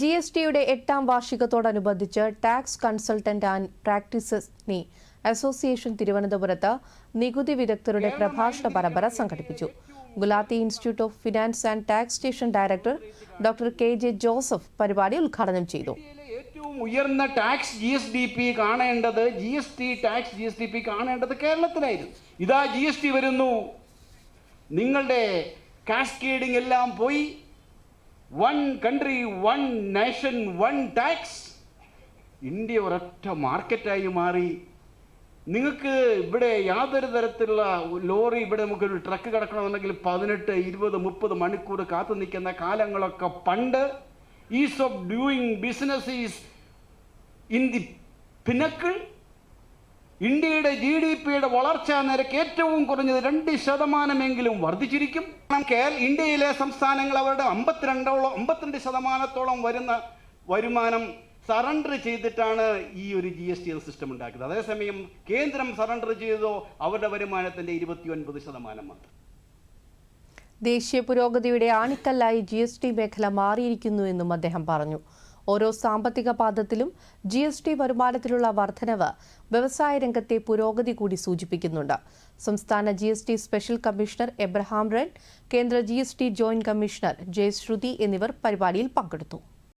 G S ടിയുടെ എട്ടാം വാർഷികത്തോടനുബന്ധിച്ച് ടാക്സ് കൺസൾട്ടന്റ് ആൻഡ് പ്രാക്ടീസസിനെ അസോസിയേഷൻ തിരുവനന്തപുരത്ത് നികുതി വിദഗ്ധരുടെ പ്രഭാഷണ പരമ്പര സംഘടിപ്പിച്ചു. Gulati institute of finance and taxation director doctor K J Joseph പരിപാടി ഉദ്ഘാടനം ചെയ്തു. ഏറ്റവും ഉയർന്ന tax G S D P കാണേണ്ടത് G S T tax G S D P കാണേണ്ടത് കേരളത്തിലായിരുന്നു. ഇതാ ജി എസ് ടി വരുന്നു. നിങ്ങളുടെ കാസ്കേഡിംഗ് എല്ലാം പോയി. One country one nation one tax India ഒരൊറ്റ മാർക്കറ്റായി മാറി. നിങ്ങൾക്ക് ഇവിടെ യാതൊരു തരത്തിലുള്ള ലോറി ഇവിടെ നമുക്കൊരു ട്രക്ക് കിടക്കണമെന്നുണ്ടെങ്കിൽ പതിനെട്ട് ഇരുപത് മുപ്പത് മണിക്കൂർ കാത്തു നിൽക്കുന്ന കാലങ്ങളൊക്കെ പണ്ട് ease of doing business is in the pinnacle ഇന്ത്യയുടെ ജി ഡി പിയുടെ വളർച്ചാ നിരക്ക് ഏറ്റവും കുറഞ്ഞത് രണ്ട് ശതമാനമെങ്കിലും വർദ്ധിച്ചിരിക്കും. കേരള ഇന്ത്യയിലെ സംസ്ഥാനങ്ങൾ അവരുടെ അമ്പത്തിരണ്ടോളം അമ്പത്തിരണ്ട് ശതമാനത്തോളം വരുന്ന വരുമാനം സറണ്ടർ ചെയ്തിട്ടാണ് ഈ ഒരു ജി എസ് ടി സിസ്റ്റം ഉണ്ടാക്കിയത്. അതേസമയം കേന്ദ്രം സറണ്ടർ ചെയ്തോ അവരുടെ വരുമാനത്തിന്റെ ഇരുപത്തി ഒൻപത് ശതമാനം മാത്രം. ദേശീയ പുരോഗതിയുടെ ആണിക്കല്ലായി ജി എസ് ടി മേഖല അദ്ദേഹം പറഞ്ഞു. ഓരോ സാമ്പത്തിക പാദത്തിലും ജി എസ് ടി വരുമാനത്തിലുള്ള വർധനവ് വ്യവസായ രംഗത്തെ പുരോഗതി കൂടി സൂചിപ്പിക്കുന്നുണ്ട്. സംസ്ഥാന G S T special commissioner Abraham Ren കേന്ദ്ര G S T joint commissioner Jayasruthi എന്നിവർ പരിപാടിയിൽ പങ്കെടുത്തു.